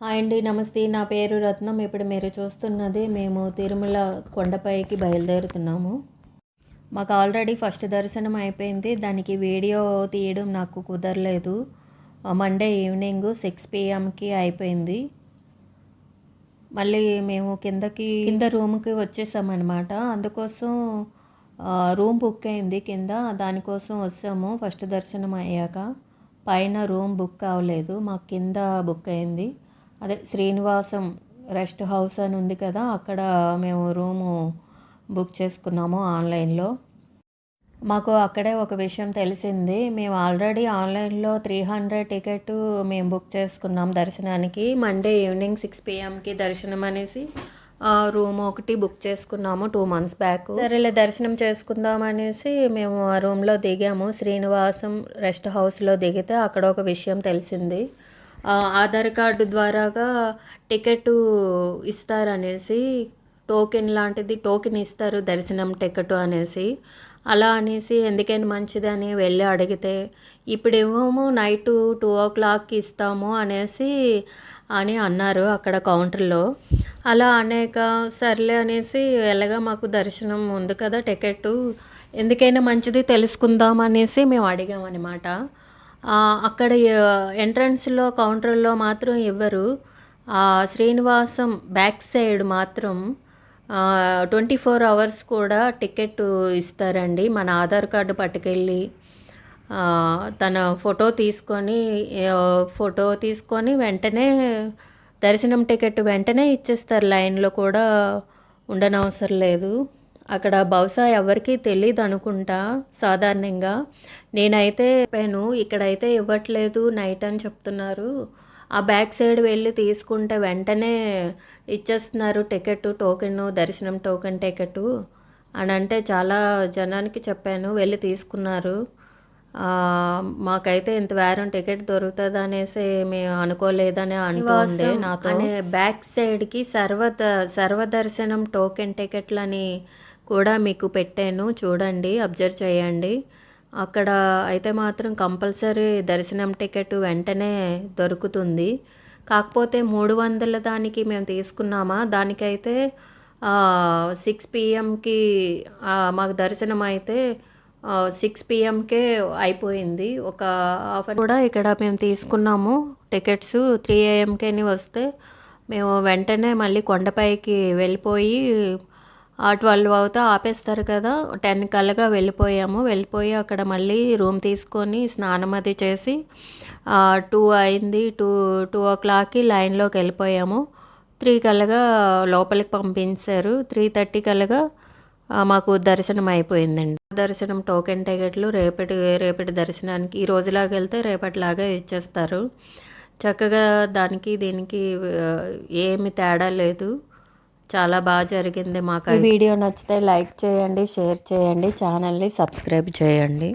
Hi అండి నమస్తే. నా పేరు రత్నం. ఇప్పుడు మీరు చూస్తున్నది మేము తిరుమల కొండపైకి బయలుదేరుతున్నాము. మాకు ఆల్రెడీ ఫస్ట్ దర్శనం అయిపోయింది. దానికి వీడియో తీయడం నాకు కుదరలేదు. మండే ఈవినింగ్ సిక్స్ పిఎంకి అయిపోయింది. మళ్ళీ మేము కిందకి కింద రూమ్కి వచ్చేసామన్నమాట. అందుకోసం రూమ్ బుక్ అయింది కింద. దానికోసం వస్తాము ఫస్ట్ దర్శనం అయ్యాక. పైన రూమ్ బుక్ అవ్వలేదు మాకు కింద బుక్ అయింది. అదే శ్రీనివాసం రెస్ట్ హౌస్ అని ఉంది కదా అక్కడ మేము రూము బుక్ చేసుకున్నాము ఆన్లైన్లో. మాకు అక్కడే ఒక విషయం తెలిసింది మేము ఆల్రెడీ ఆన్లైన్లో త్రీ హండ్రెడ్ టికెట్ మేము బుక్ చేసుకున్నాం దర్శనానికి. మండే ఈవినింగ్ సిక్స్ పిఎంకి దర్శనం అనేసి రూమ్ ఒకటి బుక్ చేసుకున్నాము టూ మంత్స్ బ్యాక్. సరేలే దర్శనం చేసుకుందాం అనేసి మేము ఆ రూమ్లో దిగాము. శ్రీనివాసం రెస్ట్ హౌస్లో దిగితే అక్కడ ఒక విషయం తెలిసింది. ఆధార్ కార్డు ద్వారాగా టికెట్ ఇస్తారనేసి టోకెన్ లాంటిది టోకెన్ ఇస్తారు దర్శనం టికెట్ అనేసి. అలా అనేసి ఎందుకైనా మంచిదని వెళ్ళి అడిగితే ఇప్పుడేమో నైట్ టూ ఓ క్లాక్కి ఇస్తాము అనేసి అని అన్నారు అక్కడ కౌంటర్లో. అలా అనేక సర్లే అనేసి వెళ్ళగా మాకు దర్శనం ఉంది కదా టికెట్ ఎందుకైనా మంచిది తెలుసుకుందాం అనేసి మేము అడిగామన్నమాట. అక్కడ ఎంట్రన్స్లో కౌంటర్లో మాత్రం ఇవ్వరు శ్రీనివాసం బ్యాక్ సైడ్ మాత్రం ట్వంటీ ఫోర్ అవర్స్ కూడా టికెట్ ఇస్తారండి. మన ఆధార్ కార్డు పట్టుకెళ్ళి తన ఫోటో తీసుకొని ఫోటో తీసుకొని వెంటనే దర్శనం టికెట్ వెంటనే ఇచ్చేస్తారు. లైన్లో కూడా ఉండనవసరం లేదు. అక్కడ బహుశా ఎవరికి తెలియదు అనుకుంటా సాధారణంగా. నేనైతే చెప్పాను ఇక్కడైతే ఇవ్వట్లేదు నైట్ అని చెప్తున్నారు. ఆ బ్యాక్ సైడ్ వెళ్ళి తీసుకుంటే వెంటనే ఇచ్చేస్తున్నారు టికెట్ టోకెన్ దర్శనం టోకెన్ టికెట్ అని అంటే చాలా జనానికి చెప్పాను వెళ్ళి తీసుకున్నారు. మాకైతే ఇంత వారం టికెట్ దొరుకుతుంది అనేసి మేము అనుకోలేదని అనుకోండి నాతో. బ్యాక్ సైడ్కి సర్వ సర్వదర్శనం టోకెన్ టికెట్లని కూడా మీకు పెట్టాను. చూడండి అబ్జర్వ్ చేయండి. అక్కడ అయితే మాత్రం కంపల్సరీ దర్శనం టికెట్ వెంటనే దొరుకుతుంది. కాకపోతే మూడు వందల దానికి మేము తీసుకున్నామా? దానికైతే సిక్స్ పిఎంకి మాకు దర్శనం అయితే సిక్స్ పిఎంకే అయిపోయింది. ఒక హాఫ్ కూడా ఇక్కడ మేము తీసుకున్నాము. టికెట్స్ త్రీ ఏఎంకేని వస్తే మేము వెంటనే మళ్ళీ కొండపైకి వెళ్ళిపోయి ట్వెల్వ్ అవుతా ఆపేస్తారు కదా. టెన్ కల్లాగా వెళ్ళిపోయాము. వెళ్ళిపోయి అక్కడ మళ్ళీ రూమ్ తీసుకొని స్నానం అది చేసి టూ అయింది. టూ టూ ఓ క్లాక్కి లైన్లోకి వెళ్ళిపోయాము. త్రీ కల్లాగా లోపలికి పంపించారు. త్రీ థర్టీ కల్గా మాకు దర్శనం అయిపోయిందండి. దర్శనం టోకెన్ టికెట్లు రేపటి రేపటి దర్శనానికి ఈ రోజులాగా వెళ్తే రేపటిలాగా ఇచ్చేస్తారు. చక్కగా దానికి దీనికి ఏమి తేడా లేదు. చాలా బాగా జరిగింది మాకు వీడియో నచ్చితే లైక్ చేయండి షేర్ చేయండి ఛానల్ని సబ్స్క్రైబ్ చేయండి.